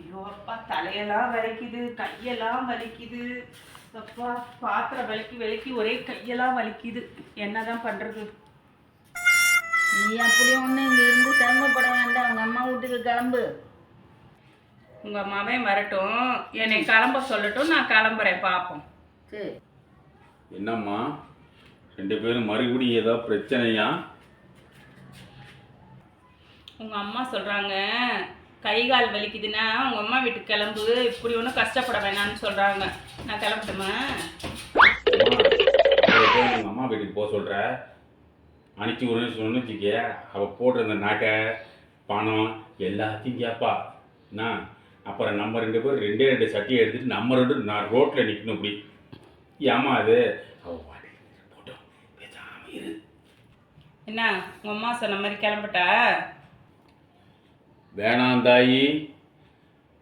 ஐயோ அப்பா தலையெல்லாம் வலிக்குது கையெல்லாம் வலிக்குது. அப்பா பாத்திரம் விளக்கி விளக்கி ஒரே கையெல்லாம் வலிக்குது. என்னதான் பண்றது? நீ அப்படி ஒன்று இங்கே இருந்து சிரமப்பட வேண்டாம். உங்கள் அம்மா வீட்டுக்கு கிளம்பு. உங்க அம்மாவே வரட்டும். என்னை கிளம்ப சொல்லட்டும் நான் கிளம்புறேன் பார்ப்போம் சரி. என்னம்மா? ரெண்டு பேரும் மறுபடியும் ஏதோ பிரச்சனையா? உங்க அம்மா சொல்றாங்க கை கால் வலிக்குதுன்னா உங்க அம்மா வீட்டுக்கு கிளம்பு. இப்படி ஒன்றும் கஷ்டப்பட வேணாம்னு சொல்றாங்க. நான் கிளம்பட்டுமா? உங்கள் அம்மா வீட்டுக்கு போக சொல்கிற அனுப்பிச்சி விடுன்னு சொன்னு வச்சுக்க அவள் போட்டிருந்த நகை பணம் எல்லாத்தையும் கேட்பா என்ன? அப்புறம் நம்ம ரெண்டு பேரும் ரெண்டே ரெண்டு சட்டியை எடுத்துட்டு நம்ம ரெண்டு நான் ரோட்டில் நிற்கணும் இப்படி. ஏமா அது? அவள் பாட்டு போட்டோம் இரு. என்ன? உங்க அம்மா சொன்ன மாதிரி கிளம்பட்டா? வேணாம் தாயி.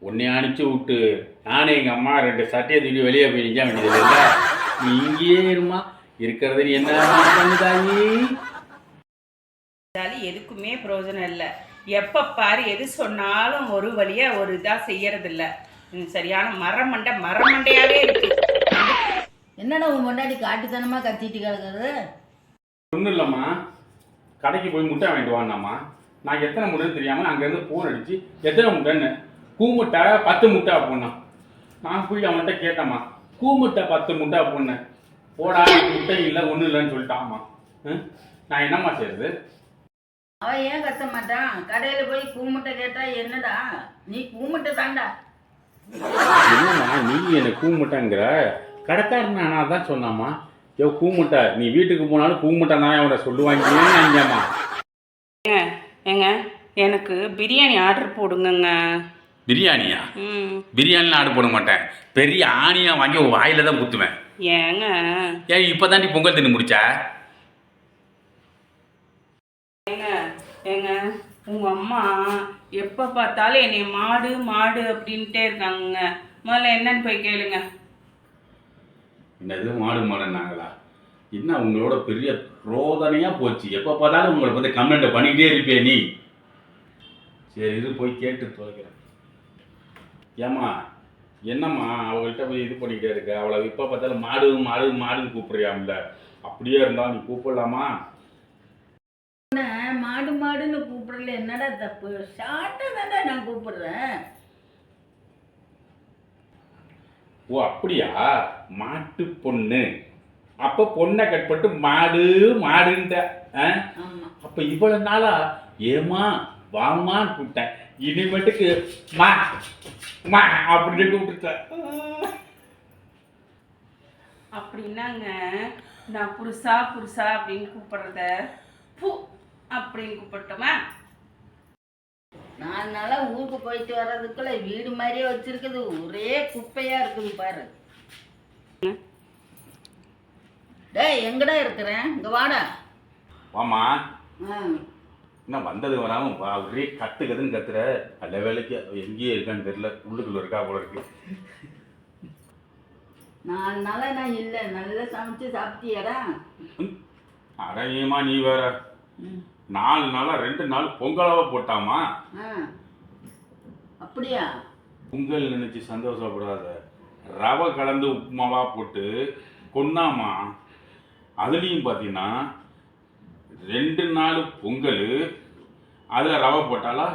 உன்னை அனுப்பிச்சி விட்டு. நானே எங்கள் அம்மா ரெண்டு சட்டையை தூக்கி வெளியே போய் நிற்க வேண்டியது இல்லை. நீ இங்கேயே இருமா. இருக்கிறது நீ என்ன பண்ணு தாயி. இருந்தாலும் எதுக்குமே பிரயோஜனம் இல்லை. எப்போ பாரு எது சொன்னாலும் ஒரு வழியா ஒரு இதாக செய்யறதில்ல சரியான மரமண்டை மரமண்டையாவே இருக்கு. என்னடா உன் முன்னாடி காட்டுத்தனமாக கத்திட்டு கிடக்குறது? ஒன்றும் இல்லைம்மா. கடைக்கு போய் முட்டை வாங்கிட்டு வாங்கம்மா நான் எத்தனை முட்டைன்னு தெரியாமல் அங்கேருந்து ஃபோன் அடித்து எத்தனை முட்டைன்னு? கூமுட்டை பத்து முட்டை போனோம் நான் போய் அவன்கிட்ட கேட்டேம்மா கூமுட்டை பத்து முட்டை போனேன் போடா முட்டை இல்லை ஒன்றும் இல்லைன்னு சொல்லிட்டாம்மா. ம்? நான் என்னம்மா செய்யறது? அவன் ஏன் கத்த மாட்டான்? கடையில் போய் கூமுட்டை கேட்டா என்னடா? நீ கூமுட்டை தாண்டா என்னம்மா நீ எனக்கு கூமுட்டைங்கிற? கடைக்காரன் நான் தான் சொன்னாம்மா. யோ கூமுட்டை நீ வீட்டுக்கு போனாலும் கூமுட்டை தான் அவனை சொல்லுவாங்க ஏங்கம்மா ஏங்க எனக்கு பிரியாணி ஆர்டர் போடுங்கங்க. பிரியாணியா? ம். பிரியாணிலாம் ஆர்டர் போட மாட்டேன். பெரிய ஆணியாக வாங்கி வாயில தான் குத்துவேன். ஏங்க. ஏன் இப்போ தாண்டி பொங்கல் தின்னு முடிச்சா? ஏங்க ஏங்க உங்க அம்மா எப்போ பார்த்தாலும் என்னை மாடு மாடு அப்படின்ட்டே இருக்காங்க முதல்ல என்னன்னு போய் கேளுங்க. என்னது மாடு மாடுனாங்களா என்ன உங்களோட பெரிய ரோதனையாக போச்சு? எப்போ பார்த்தாலும் உங்களை வந்து கமெண்ட் பண்ணிக்கிட்டே இருப்பியே நீ. சரி இது போய் கேட்டு துவைக்கிறேன் ஏம்மா என்னம்மா அவங்கள்ட்ட போய் இது பண்ணிக்கிட்டே இருக்க? அவளை இப்போ பார்த்தாலும் மாடு மாடு மாடுன்னு கூப்பிடுறியாம்ல. அப்படியே இருந்தால் நீ கூப்பிடலாமா? மாடு மாடுன்னு கூப்பிடல. என்னடா தப்பு? ஷார்ட்டாக தாண்டா நான் கூப்பிடுறேன். ஓ அப்படியா? மாட்டு பொண்ணு. அப்போ பொண்ணை கட் பண்ணிட்டு மாடு மாடுன்ட்ட அப்ப இவ்வளவு நாளா ஏமா வாமான்னு கூப்பிட்டேன். இனிமேட்டுக்கு மா மா அப்படின்னு கூப்பிட்டுட்டேன் அப்படின்னாங்க. நான் புருஷா புருஷா அப்படின்னு கூப்பிடுறத பூ அப்படின்னு கூப்பிட்டோமா? நாலு நாளாக ஊருக்கு போயிட்டு வர்றதுக்குள்ள வீடு மாதிரியே வச்சிருக்குது. ஒரே குப்பையாக இருக்குது பாரு. எங்கடா இருக்கிறேன்? இங்கே வாடா. வாமா இன்னும் வந்தது வராம வா, ஒரே கத்து கத்துன்னு கத்துற. நல்ல வேலைக்கு எங்கேயே இருக்கான்னு தெரியல. உள்ளுக்குள்ள இருக்கா போல இருக்கு. நாலு நாளாக நான் இல்லை. நல்லா சமைச்சு சாப்பிட்டியாடா? அடையமா நீ வேற. நாலு நாளா ரெண்டு நாள் பொங்கலாவா போட்டாமா? அப்படியா? பொங்கல் நினைச்சு சந்தோஷப்படாத. ரவை கலந்து உப்புமாவா போட்டு கொன்னாமா? அதுலேயும் பார்த்தீங்கன்னா ரெண்டு நாள் பொங்கல் அதில் ரவை போட்டாலா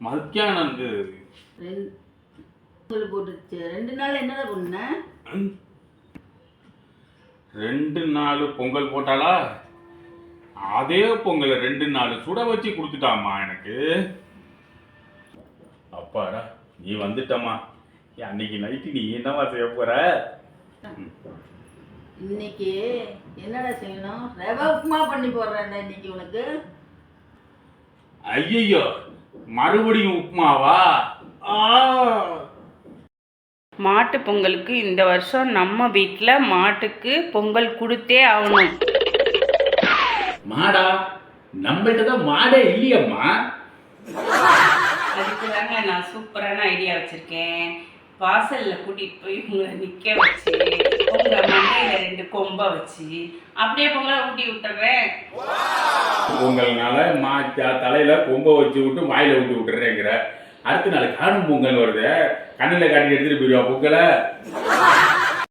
மத்தியானம் பொங்கல் போட்டுச்சு. ரெண்டு நாள் என்னடா ரெண்டு நாள் பொங்கல் போட்டாலா அதே பொங்கலை ரெண்டு நாள் சுட வச்சு கொடுத்துட்டாம்மா எனக்கு. அப்பாடா நீ வந்துட்டம்மா. அன்னைக்கு நைட்டு நீ என்னவா செய்ய போற? இன்னைக்கு என்னடா செய்யணும்? ரவை உப்புமா பண்ணி போடுறேன்டா இன்னைக்கு உனக்கு. ஐயோ மறுபடியும் உப்புமாவா? ஆ. மாட்டு பொங்கலுக்கு இந்த வருஷம் நம்ம வீட்டில் மாட்டுக்கு பொங்கல் கொடுத்தே ஆகணும். மாடா நம்மள்ட்ட தான் மாடே இல்லையம்மா. அதுக்கு தாங்க நான் சூப்பரான ஐடியா வச்சுருக்கேன். வாசலில் கூட்டிகிட்டு போய் உங்களை நிற்க வச்சு உங்கள் மண்டையில் ரெண்டு கொம்பை வச்சு அப்படியே பொங்கலை ஊட்டி விட்டுறேன். பொங்கல்னால மா த- தலையில கொம்ப வச்சு விட்டு வாயில விட்டு விட்டுறேங்கிற. அடுத்த நாள் காணும் பொங்கல் வருது. கண்ணில் காட்டி எடுத்துட்டு போயிடுவா பொங்கலை.